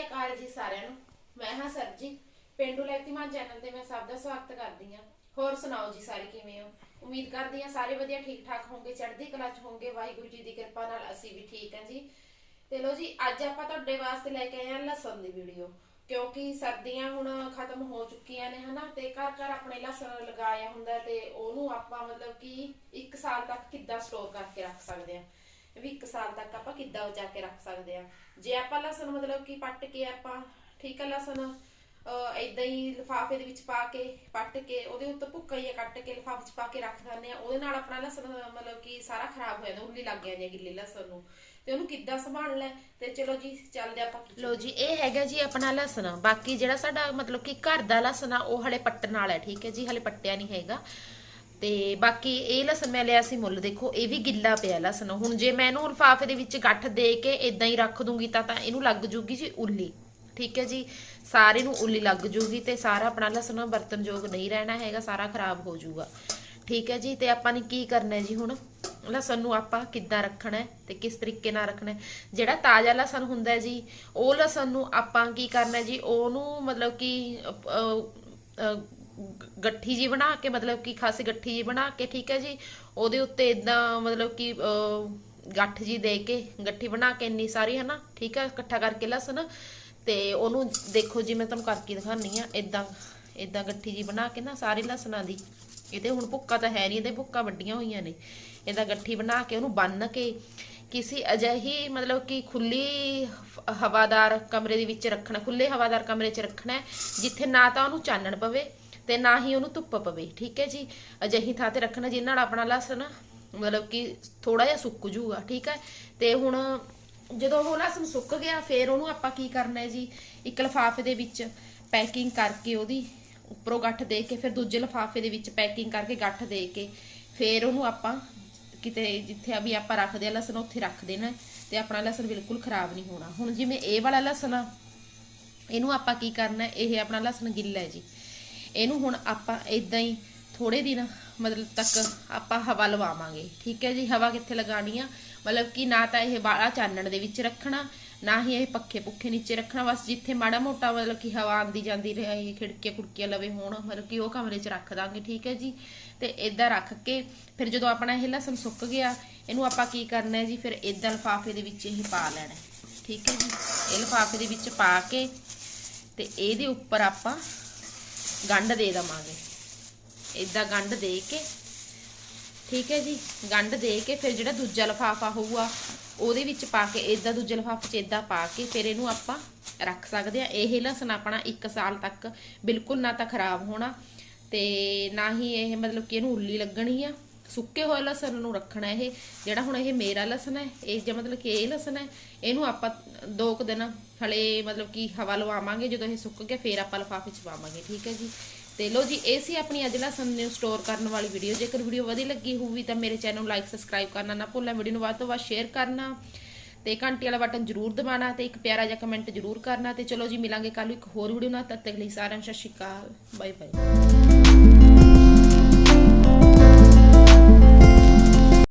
ਸ਼੍ਰੀ ਅਕਾਲ ਜੀ ਸਾਰਿਆਂ ਨੂੰ। ਮੈਂ ਹਾਂ ਸਰਬਜੀਤ ਪਿੰਡੂ ਲੈਕਤੀਮਾਨ ਚੈਨਲ ਤੇ ਮੈਂ ਸਭ ਦਾ ਸਵਾਗਤ ਕਰਦੀ ਹਾਂ। ਹੋਰ ਸੁਣਾਓ ਜੀ ਸਾਰੇ ਕਿਵੇਂ ਹੋ? ਉਮੀਦ ਕਰਦੀ ਹਾਂ ਸਾਰੇ ਵਧੀਆ ਠੀਕ ਠਾਕ ਹੋਵੋਗੇ ਚੜ੍ਹਦੀ ਕਲਾ 'ਚ ਹੋਵੋਗੇ ਵਾਹਿਗੁਰੂ ਜੀ ਦੀ ਕਿਰਪਾ ਨਾਲ ਅਸੀਂ ਵੀ ਠੀਕ ਆ ਜੀ। ਤੇ ਲੋ ਜੀ, ਅੱਜ ਆਪਾਂ ਤੁਹਾਡੇ ਵਾਸਤੇ ਲੈ ਕੇ ਆਏ ਹਾਂ ਲਸਣ ਦੀ ਵੀਡੀਓ। ਕਿਉਂਕਿ ਸਰਦੀਆਂ ਹੁਣ ਖਤਮ ਹੋ ਚੁੱਕੀਆਂ ਨੇ, ਹਨਾ? ਤੇ ਘਰ ਘਰ ਆਪਣੇ ਲਸਣ ਲਗਾਇਆ ਹੁੰਦਾ ਤੇ ਉਹਨੂੰ ਆਪਾਂ ਮਤਲਬ ਕਿ 1 ਸਾਲ ਤੱਕ ਕਿੱਦਾਂ ਸਟੋਰ ਕਰਕੇ ਰੱਖ ਸਕਦੇ ਹਾਂ। ਵੀ 1 ਸਾਲ ਤੱਕ ਆਪਾਂ ਕਿੱਦਾਂ ਬਚਾ ਕੇ ਰੱਖ ਸਕਦੇ ਆ। ਜੇ ਆਪਾਂ ਲਸਣ ਮਤਲਬ ਕਿ ਪੱਟ ਕੇ ਆਪਾਂ, ਠੀਕ ਆ ਲਸਣ ਇਦਾਂ ਹੀ ਲਿਫਾਫੇ ਦੇ ਵਿੱਚ ਪਾ ਕੇ, ਪੱਟ ਕੇ, ਉਹਦੇ ਉੱਤੇ ਭੁੱਕਾ ਹੀ ਕੱਟ ਕੇ ਲਿਫਾਫੇ 'ਚ ਪਾ ਕੇ ਰੱਖ ਦਿੰਦੇ ਆ। ਉਹਦੇ ਨਾਲ ਆਪਣਾ ਲਸਣ ਮਤਲਬ ਕਿ ਸਾਰਾ ਖਰਾਬ ਹੋ ਜਾਂਦਾ, ਉੱਲੀ ਲੱਗ ਜਾਂਦੀ ਹੈ ਗਿੱਲੇ ਲਸਣ ਨੂੰ। ਤੇ ਉਹਨੂੰ ਕਿੱਦਾਂ ਸੰਭਾਲਣਾ ਹੈ? ਤੇ ਚਲੋ ਜੀ, ਚੱਲਦੇ ਆਪਾਂ ਲੋ ਜੀ, ਇਹ ਹੈਗਾ ਜੀ ਆਪਣਾ ਲਸਣ। ਬਾਕੀ ਜਿਹੜਾ ਸਾਡਾ ਮਤਲਬ ਕਿ ਘਰ ਦਾ ਲਸਣ ਆ, ਉਹ ਹਲੇ ਪੱਟਣ ਵਾਲਾ ਠੀਕ ਹੈ ਜੀ? ਹਲੇ ਪੱਟਿਆ ਨਹੀਂ ਹੈਗਾ। ਤੇ ਬਾਕੀ ਇਹ ਲਸਣ ਮੈਂ ਲਿਆ ਸੀ ਮੁੱਲ ਦੇਖੋ ਇਹ ਵੀ ਗਿੱਲਾ ਪਿਆ ਲਸਣ। ਹੁਣ ਜੇ ਮੈਂ ਇਹਨੂੰ ਲਫ਼ਾਫ਼ੇ ਦੇ ਵਿੱਚ ਗੱਠ ਦੇ ਕੇ ਇਦਾਂ ਹੀ ਰੱਖ ਦੂੰਗੀ ਤਾਂ ਤਾਂ ਇਹਨੂੰ ਲੱਗ ਜੂਗੀ ਜੀ ਉੱਲੀ। ਠੀਕ ਹੈ ਜੀ? ਸਾਰੇ ਨੂੰ ਉੱਲੀ ਲੱਗ ਜੂਗੀ ਤੇ ਸਾਰਾ ਆਪਣਾ ਲਸਣ ਬਰਤਨਯੋਗ ਨਹੀਂ ਰਹਿਣਾ ਹੈਗਾ ਸਾਰਾ ਖਰਾਬ ਹੋ ਜਾਊਗਾ ਠੀਕ ਹੈ ਜੀ? ਤੇ ਆਪਾਂ ਨੇ ਕੀ ਕਰਨਾ ਜੀ ਹੁਣ? ਲਸਣ ਨੂੰ ਆਪਾਂ ਕਿੱਦਾਂ ਰੱਖਣਾ ਤੇ ਕਿਸ ਤਰੀਕੇ ਨਾਲ ਰੱਖਣਾ ਜਿਹੜਾ ਤਾਜ਼ਾ ਲਸਣ ਹੁੰਦਾ ਜੀ ਉਹ ਲਸਣ ਨੂੰ ਆਪਾਂ ਕੀ ਕਰਨਾ ਜੀ? ਉਹਨੂੰ ਮਤਲਬ ਕਿ ਅਹ, ਅਹ, ਗੱਠੀ ਜੀ ਬਣਾ ਕੇ, ਮਤਲਬ ਕਿ ਖਾਸੀ ਗੱਠੀ ਜੀ ਬਣਾ ਕੇ, ਠੀਕ ਹੈ ਜੀ? ਉਹਦੇ ਉੱਤੇ ਇਦਾਂ ਮਤਲਬ ਕਿ ਗੱਠ ਜੀ ਦੇ ਕੇ ਗੱਠੀ ਬਣਾ ਕੇ ਇੰਨੀ ਸਾਰੀ ਹੈ ਨਾ ਠੀਕ ਹੈ? ਇਕੱਠਾ ਕਰਕੇ ਲਸਣ ਤੇ ਉਹਨੂੰ ਦੇਖੋ ਜੀ, ਮੈਂ ਤੁਹਾਨੂੰ ਕਰਕੇ ਦਿਖਾਣੀ ਆ ਇਦਾਂ ਇਦਾਂ ਗੱਠੀ ਜੀ ਬਣਾ ਕੇ ਨਾ, ਸਾਰੀ ਲਸਣਾਂ ਦੀ। ਇਹਦੇ ਹੁਣ ਭੁੱਕਾ ਤਾਂ ਹੈ ਨਹੀਂ ਇਹਦੇ ਭੁੱਕਾ ਵੱਡੀਆਂ ਹੋਈਆਂ ਨੇ। ਇਹਦਾ ਗੱਠੀ ਬਣਾ ਕੇ ਉਹਨੂੰ ਬੰਨ ਕੇ ਕਿਸੇ ਅਜਿਹੀ ਮਤਲਬ ਕਿ ਖੁੱਲੀ ਹਵਾਦਾਰ ਕਮਰੇ ਦੇ ਵਿੱਚ ਰੱਖਣਾ, ਖੁੱਲੇ ਹਵਾਦਾਰ ਕਮਰੇ 'ਚ ਰੱਖਣਾ ਜਿੱਥੇ ਨਾ ਤਾਂ ਉਹਨੂੰ ਚਾਨਣ ਪਵੇ ਤੇ ਨਾ ਹੀ ਉਹਨੂੰ ਧੁੱਪ ਪਵੇ, ਠੀਕ ਹੈ ਜੀ? ਅਜਿਹੀ ਥਾਂ ਤੇ ਰੱਖਣਾ ਜਿਸ ਨਾਲ ਆਪਣਾ ਲਸਣ ਮਤਲਬ ਕਿ ਥੋੜਾ ਜਿਹਾ ਸੁੱਕ ਜੂਗਾ ਠੀਕ ਹੈ? ਤੇ ਹੁਣ ਜਦੋਂ ਉਹ ਲਸਣ ਸੁੱਕ ਗਿਆ, ਫਿਰ ਉਹਨੂੰ ਆਪਾਂ ਕੀ ਕਰਨਾ ਹੈ ਜੀ? ਇੱਕ ਲਿਫਾਫੇ ਦੇ ਵਿੱਚ ਪੈਕਿੰਗ ਕਰਕੇ ਉਹਦੀ ਉੱਪਰੋਂ ਗੱਠ ਦੇ ਕੇ, ਫਿਰ ਦੂਜੇ ਲਿਫਾਫੇ ਦੇ ਵਿੱਚ ਪੈਕਿੰਗ ਕਰਕੇ ਗੱਠ ਦੇ ਕੇ, ਫਿਰ ਉਹਨੂੰ ਆਪਾਂ ਕਿਤੇ ਜਿੱਥੇ ਵੀ ਆਪਾਂ ਰੱਖਦੇ ਆ ਲਸਣ, ਉੱਥੇ ਰੱਖ ਦੇਣਾ ਹੈ ਤੇ ਆਪਣਾ ਲਸਣ ਬਿਲਕੁਲ ਖਰਾਬ ਨਹੀਂ ਹੋਣਾ। ਹੁਣ ਜਿਵੇਂ ਇਹ ਵਾਲਾ ਲਸਣ ਆ, ਇਹਨੂੰ ਆਪਾਂ ਕੀ ਕਰਨਾ ਇਹ ਆਪਣਾ ਲਸਣ ਗਿੱਲਾ ਹੈ ਜੀ। ਇਹਨੂੰ ਹੁਣ ਆਪਾਂ ਇਦਾਂ ਹੀ ਥੋੜੇ ਦਿਨ ਮਤਲਬ ਤੱਕ ਆਪਾਂ ਹਵਾ ਲਵਾਵਾਂਗੇ, ਠੀਕ ਹੈ ਜੀ? ਹਵਾ ਕਿੱਥੇ ਲਗਾਣੀ ਆ? ਮਤਲਬ ਕਿ ਨਾ ਤਾਂ ਇਹ ਬਾਲਾ ਚਾਨਣ ਦੇ ਵਿੱਚ ਰੱਖਣਾ, ਨਾ ਹੀ ਇਹ ਪੱਖੇ ਪੁੱਖੇ ਨੀਚੇ ਰੱਖਣਾ, ਬਸ ਜਿੱਥੇ ਮਾੜਾ ਮੋਟਾ ਮਤਲਬ ਕਿ ਹਵਾ ਆਂਦੀ ਜਾਂਦੀ ਰਹੇ ਖਿੜਕੀਆਂ ਖੁੜਕੀਆਂ ਲਵੇ ਹੋਣ, ਮਤਲਬ ਕਿ ਉਹ ਕਮਰੇ 'ਚ ਰੱਖ ਦਾਂਗੇ, ਠੀਕ ਹੈ ਜੀ? ਤੇ ਇਦਾਂ ਰੱਖ ਕੇ ਫਿਰ ਜਦੋਂ ਆਪਣਾ ਇਹ ਲਸਣ ਸੁੱਕ ਗਿਆ, ਇਹਨੂੰ ਆਪਾਂ ਕੀ ਕਰਨਾ ਹੈ ਜੀ? ਫਿਰ ਇਦਾਂ ਲਿਫਾਫੇ ਦੇ ਵਿੱਚ ਇਹ ਪਾ ਲੈਣਾ ਠੀਕ ਹੈ ਜੀ? ਇਹ ਲਿਫਾਫੇ ਦੇ ਵਿੱਚ ਪਾ ਕੇ ਤੇ ਇਹਦੇ ਉੱਪਰ ਆਪਾਂ ਗੰਢ ਦੇ ਦਵਾਂਗੇ। ਇਦਾਂ ਗੰਢ ਦੇ ਕੇ, ਠੀਕ ਹੈ ਜੀ, ਗੰਢ ਦੇ ਕੇ ਫਿਰ ਜਿਹੜਾ ਦੂਜਾ ਲਫਾਫਾ ਹੋਊਗਾ, ਉਹਦੇ ਵਿੱਚ ਪਾ ਕੇ ਇਦਾਂ ਦੂਜੇ ਲਫਾਫੇ 'ਚ ਇਦਾਂ ਪਾ ਕੇ ਫਿਰ ਇਹਨੂੰ ਆਪਾਂ ਰੱਖ ਸਕਦੇ ਆ ਇਹ ਲਸਣ ਆਪਣਾ 1 ਸਾਲ ਤੱਕ ਬਿਲਕੁਲ ਨਾ ਤਾਂ ਖਰਾਬ ਹੋਣਾ ਤੇ ਨਾ ਹੀ ਇਹ ਮਤਲਬ ਕਿ ਇਹਨੂੰ ਉੱਲੀ ਲੱਗਣੀ ਆ। ਸੁੱਕੇ ਹੋਏ ਲਸਣ ਨੂੰ ਰੱਖਣਾ ਇਹ, ਜਿਹੜਾ ਹੁਣ ਇਹ ਮੇਰਾ ਲਸਣ ਹੈ, ਇਹ ਜੇ ਮਤਲਬ ਕਿ ਇਹ ਲਸਣ ਹੈ, ਇਹਨੂੰ ਆਪਾਂ ਦੋ ਕੁ ਦਿਨ ਹਲੇ ਮਤਲਬ ਕਿ ਹਵਾ ਲਵਾਵਾਂਗੇ, ਜਦੋਂ ਇਹ ਸੁੱਕ ਗਿਆ, ਫੇਰ ਆਪਾਂ ਲਿਫਾਫੇ 'ਚ ਪਾਵਾਂਗੇ, ਠੀਕ ਹੈ ਜੀ। ਤੇ ਲੋ ਜੀ, ਇਹ ਸੀ ਆਪਣੀ ਅੱਜ ਲਸਣ ਨੂੰ ਸਟੋਰ ਕਰਨ ਵਾਲੀ ਵੀਡੀਓ ਜੇਕਰ ਵੀਡੀਓ ਵਧੀਆ ਲੱਗੀ ਹੋਊਗੀ, ਤਾਂ ਮੇਰੇ ਚੈਨਲ ਨੂੰ ਲਾਈਕ ਸਬਸਕ੍ਰਾਈਬ ਕਰਨਾ ਨਾ ਭੁੱਲਣਾ ਵੀਡੀਓ ਨੂੰ ਵੱਧ ਤੋਂ ਵੱਧ ਸ਼ੇਅਰ ਕਰਨਾ, ਤੇ ਘੰਟੀ ਵਾਲਾ ਬਟਨ ਜ਼ਰੂਰ ਦਬਾਉਣਾ, ਤੇ ਇੱਕ ਪਿਆਰਾ ਜਿਹਾ ਕਮੈਂਟ ਜ਼ਰੂਰ ਕਰਨਾ, ਤੇ ਚਲੋ ਜੀ, ਮਿਲਾਂਗੇ ਕੱਲ ਇੱਕ ਹੋਰ ਵੀਡੀਓ ਨਾਲ, ਤਦ ਤੱਕ ਲਈ ਸਾਰਿਆਂ ਨੂੰ ਸਤਿ ਸ਼੍ਰੀ ਅਕਾਲ ਬਾਏ ਬਾਏ